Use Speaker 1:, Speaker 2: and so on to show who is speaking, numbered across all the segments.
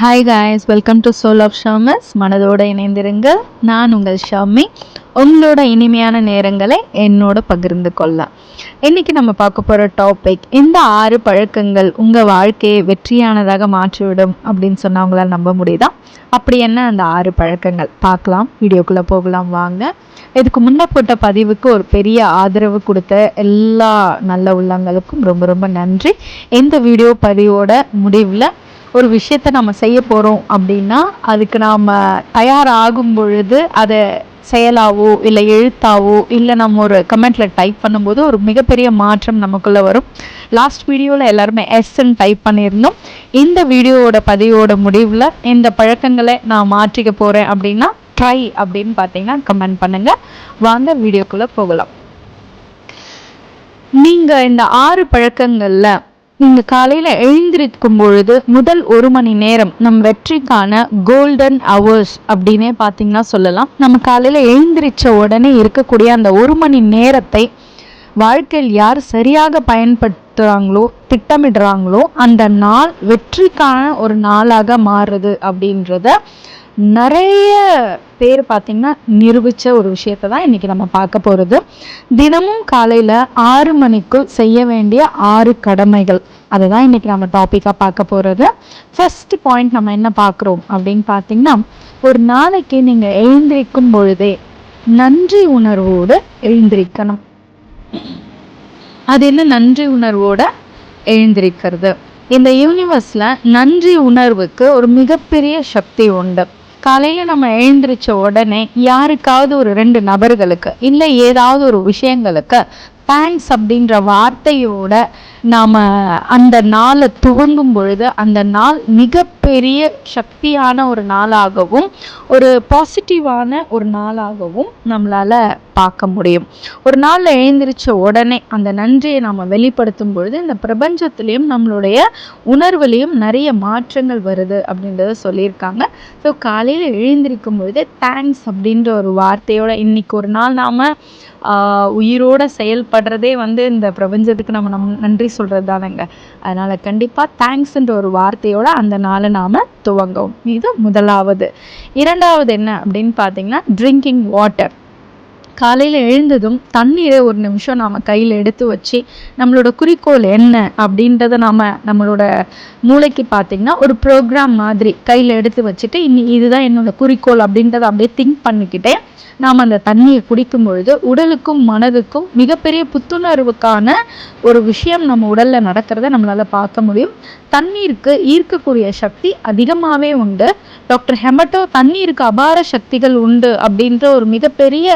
Speaker 1: Hi guys welcome to soul of Shamas மனதோடு இணைந்திருங்க. நான் உங்கள் ஷாமி. உங்களோட இனிமையான நேரங்களை என்னோட பகிர்ந்து கொள்ள இன்றைக்கி நம்ம பார்க்க போகிற டாபிக் இந்த ஆறு பழக்கங்கள் உங்கள் வாழ்க்கையை வெற்றியானதாக மாற்றிவிடும் அப்படின்னு சொன்னால் உங்களால் நம்ப முடியுதா? அப்படி என்ன அந்த ஆறு பழக்கங்கள்? பார்க்கலாம். வீடியோக்குள்ளே போகலாம் வாங்க. இதுக்கு முன்னே போட்ட பதிவுக்கு ஒரு பெரிய ஆதரவு கொடுத்த எல்லா நல்ல உள்ளங்களுக்கும் ரொம்ப ரொம்ப நன்றி. இந்த வீடியோ பதிவோட முடிவில் ஒரு விஷயத்தை நம்ம செய்ய போகிறோம் அப்படின்னா அதுக்கு நாம் தயாராகும் பொழுது அதை செயலாவோ இல்லை எழுத்தாவோ இல்லை நம்ம ஒரு கமெண்ட்டில் டைப் பண்ணும்போது ஒரு மிகப்பெரிய மாற்றம் நமக்குள்ளே வரும். லாஸ்ட் வீடியோவில் எல்லாருமே எஸ்ன்னு டைப் பண்ணியிருந்தோம். இந்த வீடியோவோட பதிவோட முடிவில் இந்த பழக்கங்களை நான் மாற்றிக்க போகிறேன் அப்படின்னா ட்ரை அப்படின்னு பார்த்தீங்கன்னா கமெண்ட் பண்ணுங்கள் வாங்க வீடியோக்குள்ளே போகலாம். நீங்கள் இந்த ஆறு பழக்கங்களில் நீங்கள் காலையில் எழுந்திருக்கும் பொழுது முதல் ஒரு மணி நேரம் நம் வெற்றிக்கான கோல்டன் ஹவர்ஸ் அப்படின்னே பார்த்தீங்கன்னா சொல்லலாம். நம்ம காலையில் எழுந்திரிச்ச உடனே இருக்கக்கூடிய அந்த ஒரு மணி நேரத்தை வாழ்க்கையில் யார் சரியாக பயன்படுத்துகிறாங்களோ திட்டமிடுறாங்களோ அந்த நாள் வெற்றிக்கான ஒரு நாளாக மாறுது அப்படின்றத நிறைய பேர் பார்த்திங்கன்னா நிரூபித்த ஒரு விஷயத்தை தான் இன்றைக்கி நம்ம பார்க்க போகிறது தினமும் காலையில் ஆறு மணிக்குள் செய்ய வேண்டிய ஆறு கடமைகள். அதுதான் இன்றைக்கி நம்ம டாப்பிக்காக பார்க்க போகிறது ஃபஸ்ட்டு பாயிண்ட் நம்ம என்ன பார்க்குறோம் அப்படின்னு பார்த்தீங்கன்னா ஒரு நாளைக்கு நீங்கள் எழுந்திரிக்கும் பொழுதே நன்றி உணர்வோடு எழுந்திரிக்கணும். அது என்ன நன்றி உணர்வோடு எழுந்திருக்கிறது? இந்த யூனிவர்ஸில் நன்றி உணர்வுக்கு ஒரு மிகப்பெரிய சக்தி உண்டு. காலையில் நம்ம எழுந்திரிச்ச உடனே யாருக்காவது ஒரு ரெண்டு நபர்களுக்கு இல்லை ஏதாவது ஒரு விஷயங்களுக்கு தேங்க்ஸ் அப்படின்ற வார்த்தையோட நாம் அந்த நாளை துவங்கும் பொழுது அந்த நாள் மிகப்பெரிய சக்தியான ஒரு நாளாகவும் ஒரு பாசிட்டிவான ஒரு நாளாகவும் நம்மளால் பார்க்க முடியும். ஒரு நாளில் எழுந்திரிச்ச உடனே அந்த நன்றியை நாம் வெளிப்படுத்தும் பொழுது இந்த பிரபஞ்சத்துலேயும் நம்மளுடைய உணர்வுலேயும் நிறைய மாற்றங்கள் வருது அப்படின்றத சொல்லியிருக்காங்க. ஸோ காலையில் எழுந்திருக்கும் பொழுது தேங்க்ஸ் அப்படின்ற ஒரு வார்த்தையோட இன்றைக்கி ஒரு நாள் நாம் உயிரோட படுறதே வந்து இந்த பிரபஞ்சத்துக்கு நம்ம நம் நன்றி சொல்கிறது தானேங்க அதனால் கண்டிப்பாக தேங்க்ஸ்ன்ற ஒரு வார்த்தையோட அந்த நாளை நாம் துவங்கவும். இது முதலாவது. இரண்டாவது என்ன அப்படின்னு பார்த்தீங்கன்னா ட்ரிங்கிங் வாட்டர் காலையில் எழுந்ததும் தண்ணீரை ஒரு நிமிஷம் நாம் கையில் எடுத்து வச்சு நம்மளோட குறிக்கோள் என்ன அப்படின்றத நாம் நம்மளோட மூளைக்கு பார்த்திங்கன்னா ஒரு ப்ரோக்ராம் மாதிரி கையில் எடுத்து வச்சுட்டு இன்னி இதுதான் என்னோட குறிக்கோள் அப்படின்றத அப்படியே திங்க் பண்ணிக்கிட்டே நாம் அந்த தண்ணியை குடிக்கும் பொழுது உடலுக்கும் மனதுக்கும் மிகப்பெரிய புத்துணர்வுக்கான ஒரு விஷயம் நம்ம உடலில் நடக்கிறத நம்மளால் பார்க்க முடியும். தண்ணீருக்கு ஈர்க்கக்கூடிய சக்தி அதிகமாகவே உண்டு. டாக்டர் ஹெமட்டோ தண்ணீருக்கு அபார சக்திகள் உண்டு அப்படின்ற ஒரு மிகப்பெரிய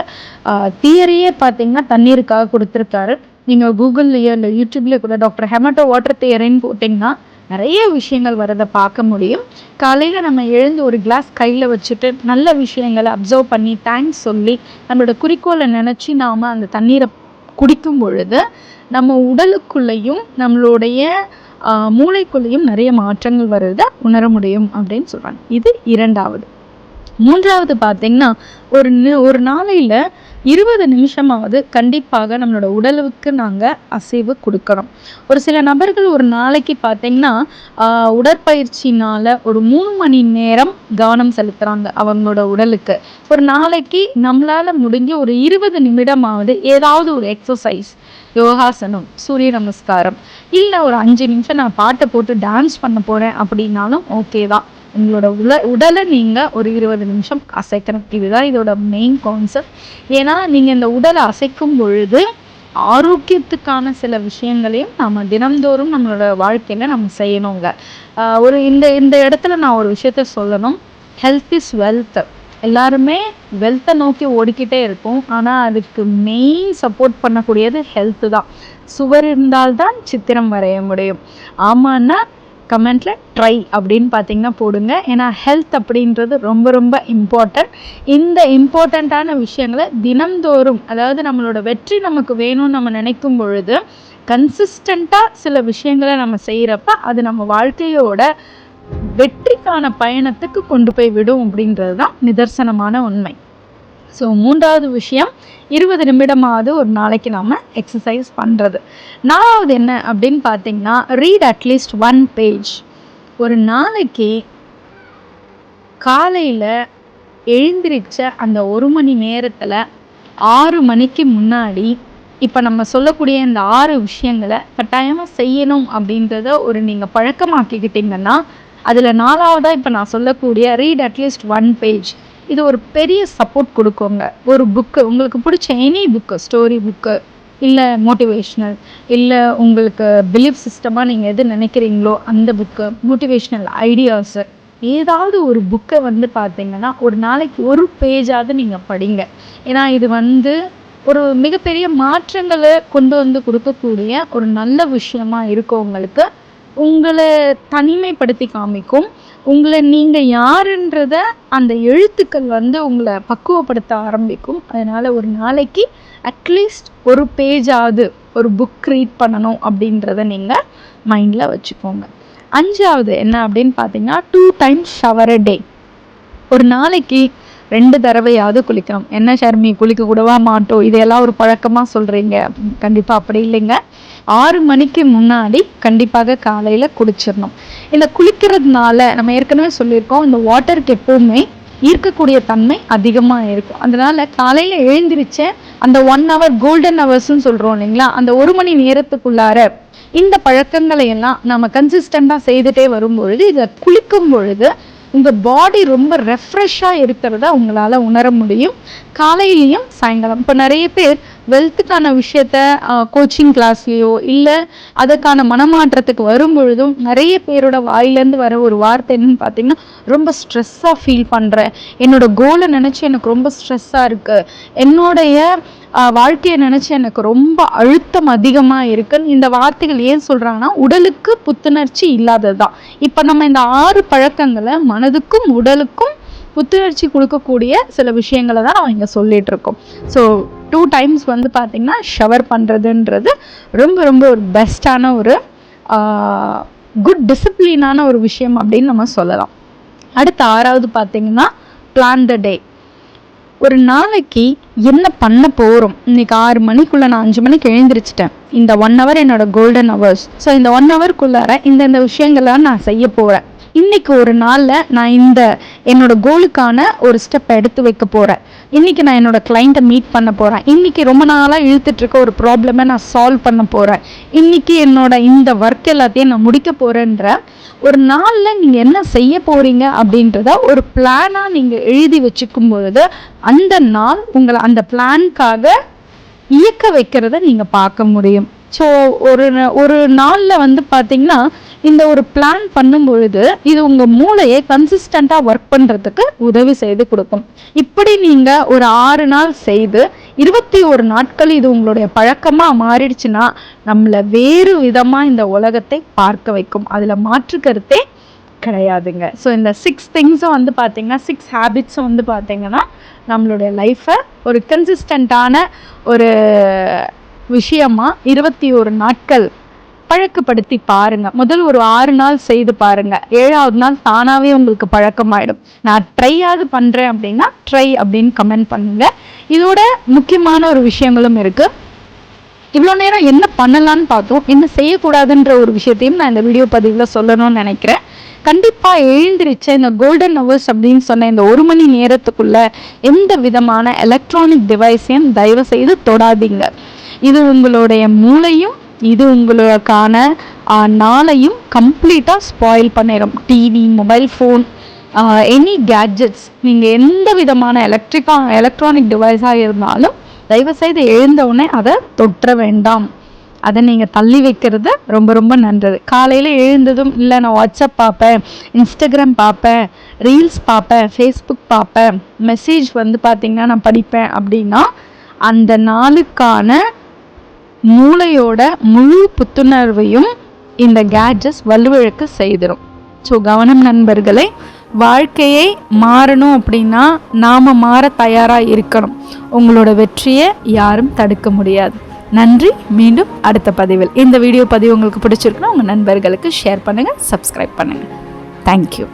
Speaker 1: தியரியே பார்த்தீங்கன்னா தண்ணீருக்காக கொடுத்துருக்காரு. நீங்கள் கூகுள்லேயோ இல்லை யூடியூப்லேயோ கூட டாக்டர் ஹெமட்டோ வாட்டர் தியரின்னு போட்டிங்கன்னா நிறைய விஷயங்கள் வரதை பார்க்க முடியும். காலையில் நம்ம எழுந்து ஒரு கிளாஸ் கையில் வச்சுட்டு நல்ல விஷயங்களை அப்சர்வ் பண்ணி தேங்க்ஸ் சொல்லி நம்மளோட குறிக்கோளை நினச்சி நாம் அந்த தண்ணீரை குடிக்கும் பொழுது நம்ம உடலுக்குள்ளேயும் நம்மளுடைய மூளைக்குள்ளேயும் நிறைய மாற்றங்கள் வருவதை உணர முடியும் அப்படின்னு சொல்கிறாங்க இது இரண்டாவது. மூன்றாவது பார்த்திங்கன்னா ஒரு ஒரு நாளையில் இருபது நிமிஷமாவது கண்டிப்பாக நம்மளோட உடலுக்கு நாங்கள் அசைவு கொடுக்கணும். ஒரு சில நபர்கள் ஒரு நாளைக்கு பார்த்திங்கன்னா உடற்பயிற்சினால் ஒரு மூணு மணி நேரம் கவனம் செலுத்துகிறாங்க அவங்களோட உடலுக்கு. ஒரு நாளைக்கு நம்மளால் முடிஞ்ச ஒரு இருபது நிமிடமாவது ஏதாவது ஒரு எக்ஸசைஸ் யோகாசனம் சூரிய நமஸ்காரம் இல்லை ஒரு அஞ்சு நிமிஷம் நான் பாட்டை போட்டு டான்ஸ் பண்ண போகிறேன் அப்படின்னாலும் ஓகே தான். உங்களோட உல உடலை நீங்கள் ஒரு இருபது நிமிஷம் அசைக்கணும். இதுதான் இதோட மெயின் கான்செப்ட் ஏன்னா நீங்கள் இந்த உடலை அசைக்கும் பொழுது ஆரோக்கியத்துக்கான சில விஷயங்களையும் நம்ம தினந்தோறும் நம்மளோட வாழ்க்கையில் நம்ம செய்யணுங்க. ஒரு இந்த இந்த இடத்துல நான் ஒரு விஷயத்த சொல்லணும். ஹெல்த் இஸ் வெல்த் எல்லாருமே வெல்த்தை நோக்கி ஓடிக்கிட்டே இருக்கும். ஆனால் அதுக்கு மெயின் சப்போர்ட் பண்ணக்கூடியது ஹெல்த்து தான். சுவர் இருந்தால்தான் சித்திரம் வரைய முடியும். ஆமான்னா கமெண்ட்டில் ட்ரை அப்படின்னு பார்த்தீங்கன்னா போடுங்க. ஏன்னா ஹெல்த் அப்படின்றது ரொம்ப ரொம்ப இம்பார்ட்டண்ட் இந்த இம்பார்ட்டண்ட்டான விஷயங்களை தினந்தோறும் அதாவது நம்மளோட வெற்றி நமக்கு வேணும்னு நம்ம நினைக்கும் பொழுது கன்சிஸ்டண்ட்டாக சில விஷயங்களை நம்ம செய்கிறப்ப அது நம்ம வாழ்க்கையோட வெற்றிக்கான பயணத்துக்கு கொண்டு போய் விடும் அப்படின்றது தான் நிதர்சனமான உண்மை. ஸோ மூன்றாவது விஷயம் இருபது நிமிடமாவது ஒரு நாளைக்கு நாம் எக்ஸசைஸ் பண்ணுறது நாலாவது என்ன அப்படின்னு பார்த்தீங்கன்னா ரீட் அட்லீஸ்ட் ஒன் பேஜ் ஒரு நாளைக்கு காலையில் எழுந்திரிச்ச அந்த ஒரு மணி நேரத்தில் ஆறு மணிக்கு முன்னாடி இப்போ நம்ம சொல்லக்கூடிய இந்த ஆறு விஷயங்களை கட்டாயமாக செய்யணும் அப்படின்றத ஒரு நீங்கள் பழக்கமாக்கிக்கிட்டிங்கன்னா அதில் நாலாவதாக இப்போ நான் சொல்லக்கூடிய ரீட் அட்லீஸ்ட் ஒன் பேஜ் இது ஒரு பெரிய சப்போர்ட் கொடுக்குங்க. ஒரு புக்கு உங்களுக்கு பிடிச்ச எனி புக்கு ஸ்டோரி புக்கு இல்லை மோட்டிவேஷ்னல் இல்லை உங்களுக்கு பிலீஃப் சிஸ்டமாக நீங்கள் எது நினைக்கிறீங்களோ அந்த புக்கு மோட்டிவேஷ்னல் ஐடியாஸு ஏதாவது ஒரு புக்கை வந்து பார்த்தீங்கன்னா ஒரு நாளைக்கு ஒரு பேஜாவது நீங்கள் படிங்க. ஏன்னா இது வந்து ஒரு மிகப்பெரிய மாற்றங்களை கொண்டு வந்து கொடுக்கக்கூடிய ஒரு நல்ல விஷயமா இருக்கும் உங்களுக்கு. உங்களை தனிமைப்படுத்தி காமிக்கும். உங்களை நீங்கள் யாருன்றத அந்த எழுத்துக்கள் வந்து உங்களை பக்குவப்படுத்த ஆரம்பிக்கும். அதனால் ஒரு நாளைக்கு அட்லீஸ்ட் ஒரு பேஜாவது ஒரு புக் ரீட் பண்ணணும் அப்படின்றத நீங்கள் மைண்டில் வச்சுக்கோங்க. அஞ்சாவது என்ன அப்படின்னு பார்த்தீங்கன்னா டூ டைம்ஸ் ஷவர் டே ஒரு நாளைக்கு ரெண்டு தடவையாவது குளிக்கணும். என்ன ஷர்மி குளிக்க கூடவா மாட்டோம்? இதையெல்லாம் ஒரு பழக்கமாக சொல்கிறீங்க கண்டிப்பாக அப்படி இல்லைங்க. ஆறு மணிக்கு முன்னாடி கண்டிப்பாக காலையில் குளிச்சிடணும் இந்த குளிக்கிறதுனால நம்ம ஏற்கனவே சொல்லியிருக்கோம் இந்த வாட்டருக்கு எப்போவுமே ஈர்க்கக்கூடிய தன்மை அதிகமாக இருக்கும். அதனால் காலையில் எழுந்திரிச்ச அந்த ஒன் ஹவர் கோல்டன் ஹவர்ஸ்ன்னு சொல்கிறோம் இல்லைங்களா? அந்த ஒரு மணி நேரத்துக்குள்ளார இந்த பழக்கங்களை எல்லாம் நம்ம கன்சிஸ்டண்டாக செய்துட்டே வரும்பொழுது இதை குளிக்கும் பொழுது உங்கள் பாடி ரொம்ப ரெஃப்ரெஷ்ஷாக இருக்கிறத உங்களால் உணர முடியும். காலையிலையும் சாயங்காலம். இப்போ நிறைய பேர் வெல்த்துக்கான விஷயத்த கோச்சிங் கிளாஸ்லேயோ இல்லை அதற்கான மனமாற்றத்துக்கு வரும் பொழுதும் நிறைய பேரோட வாயிலேருந்து வர ஒரு வார்த்தை என்னன்னு பார்த்தீங்கன்னா ரொம்ப ஸ்ட்ரெஸ்ஸாக ஃபீல் பண்ணுறேன் என்னோட கோலை நினச்சி எனக்கு ரொம்ப ஸ்ட்ரெஸ்ஸாக இருக்குது என்னுடைய வாழ்க்கையை நினச்சி எனக்கு ரொம்ப அழுத்தம் அதிகமாக இருக்குன்னு இந்த வார்த்தைகள் ஏன் சொல்கிறாங்கன்னா உடலுக்கு புத்துணர்ச்சி இல்லாதது தான் இப்போ நம்ம இந்த ஆறு பழக்கங்களை மனதுக்கும் உடலுக்கும் புத்துணர்ச்சி கொடுக்கக்கூடிய சில விஷயங்களை தான் நம்ம இங்கே சொல்லிகிட்டு இருக்கோம் ஸோ டூ டைம்ஸ் வந்து பார்த்திங்கன்னா ஷவர் பண்ணுறதுன்றது ரொம்ப ரொம்ப ஒரு பெஸ்ட்டான ஒரு குட் டிசிப்ளினான ஒரு விஷயம் அப்படின்னு நம்ம சொல்லலாம். அடுத்து ஆறாவது பார்த்திங்கன்னா பிளான் த டே ஒரு நாளைக்கு என்ன பண்ண போகிறோம் இன்னைக்கு ஆறு மணிக்குள்ளே நான் அஞ்சு மணிக்கு எழுந்திரிச்சிட்டேன். இந்த ஒன் ஹவர் என்னோட கோல்டன் ஹவர்ஸ் ஸோ இந்த ஒன் ஹவர்க்குள்ளார இந்தந்த விஷயங்கள்லாம் நான் செய்ய போகிறேன் இன்றைக்கி ஒரு நாளில் நான் இந்த என்னோட கோலுக்கான ஒரு ஸ்டெப் எடுத்து வைக்க போகிறேன் இன்றைக்கி நான் என்னோட கிளைண்ட்டை மீட் பண்ண போகிறேன் இன்றைக்கி ரொம்ப நாளாக இழுத்துட்ருக்க ஒரு ப்ராப்ளமை நான் சால்வ் பண்ண போகிறேன் இன்றைக்கி என்னோட இந்த ஒர்க் எல்லாத்தையும் நான் முடிக்க போகிறேன்ற ஒரு நாளில் நீங்கள் என்ன செய்ய போகிறீங்க அப்படின்றத ஒரு பிளானாக நீங்கள் எழுதி வச்சுக்கும் பொழுது அந்த நாள் உங்களை அந்த பிளான்காக இயக்க வைக்கிறத நீங்கள் பார்க்க முடியும். ஸோ ஒரு ஒரு நாளில் வந்து பார்த்தீங்கன்னா இந்த ஒரு பிளான் பண்ணும் பொழுது இது உங்கள் மூளையை கன்சிஸ்டண்ட்டாக ஒர்க் பண்ணுறதுக்கு உதவி செய்து கொடுக்கும். இப்படி நீங்கள் ஒரு ஆறு நாள் செய்து இருபத்தி ஒரு நாட்கள் இது உங்களுடைய பழக்கமாக மாறிடுச்சுன்னா நம்மளை வேறு விதமாக இந்த உலகத்தை பார்க்க வைக்கும். அதில் மாற்று கருத்தே கிடையாதுங்க. ஸோ இந்த சிக்ஸ் திங்ஸும் வந்து பார்த்திங்கன்னா சிக்ஸ் ஹேபிட்ஸும் வந்து பார்த்திங்கன்னா நம்மளுடைய லைஃப்பை ஒரு கன்சிஸ்டண்ட்டான ஒரு விஷயமா இருபத்தி ஒரு நாட்கள் பழக்கப்படுத்தி பாருங்க. முதல் ஒரு ஆறு நாள் செய்து பாருங்க. ஏழாவது நாள் தானாவே உங்களுக்கு பழக்கமாயிடும். நான் ட்ரையாவது பண்றேன் அப்படின்னா ட்ரை அப்படின்னு கமெண்ட் பண்ணுங்க. இதோட முக்கியமான ஒரு விஷயங்களும் இருக்கு. இவ்வளோ நேரம் என்ன பண்ணலான்னு பார்த்தோம். என்ன செய்யக்கூடாதுன்ற ஒரு விஷயத்தையும் நான் இந்த வீடியோ பதிவில் சொல்லணும்னு நினைக்கிறேன். கண்டிப்பாக எழுந்திரிச்ச இந்த கோல்டன் ஹவர்ஸ் அப்படின்னு சொன்ன இந்த ஒரு மணி நேரத்துக்குள்ள எந்த விதமான எலக்ட்ரானிக் டிவைஸையும் தயவு செய்து தொடாதீங்க. இது உங்களுடைய மூளையும் இது உங்களுக்கான நாளையும் கம்ப்ளீட்டாக ஸ்பாயில் பண்ணிடும் TV mobile phone any gadgets நீங்கள் எந்த விதமான எலக்ட்ரிக்கா எலக்ட்ரானிக் டிவைஸாக இருந்தாலும் தயவுசெய்து எழுந்தவுடனே அதை தொற்ற வேண்டாம். அதை நீங்கள் தள்ளி வைக்கிறது ரொம்ப ரொம்ப நல்லது காலையில் எழுந்ததும் இல்லை நான் வாட்ஸ்அப் பார்ப்பேன் இன்ஸ்டாகிராம் பார்ப்பேன் ரீல்ஸ் பார்ப்பேன் ஃபேஸ்புக் பார்ப்பேன் மெசேஜ் வந்து பார்த்திங்கன்னா நான் படிப்பேன் அப்படின்னா அந்த நாளுக்கான மூளையோட முழு புத்துணர்வையும் இந்த கேட்ஜஸ் வலுவிழக்க செய்திடும் ஸோ கவனம் நண்பர்களே வாழ்க்கையை மாறணும் அப்படின்னா நாம் மாற தயாராக இருக்கணும். உங்களோட வெற்றியை யாரும் தடுக்க முடியாது. நன்றி மீண்டும் அடுத்த பதிவில். இந்த வீடியோ பதிவு உங்களுக்கு பிடிச்சிருக்குன்னா உங்கள் நண்பர்களுக்கு ஷேர் பண்ணுங்கள் சப்ஸ்கிரைப் பண்ணுங்கள் தேங்க்யூ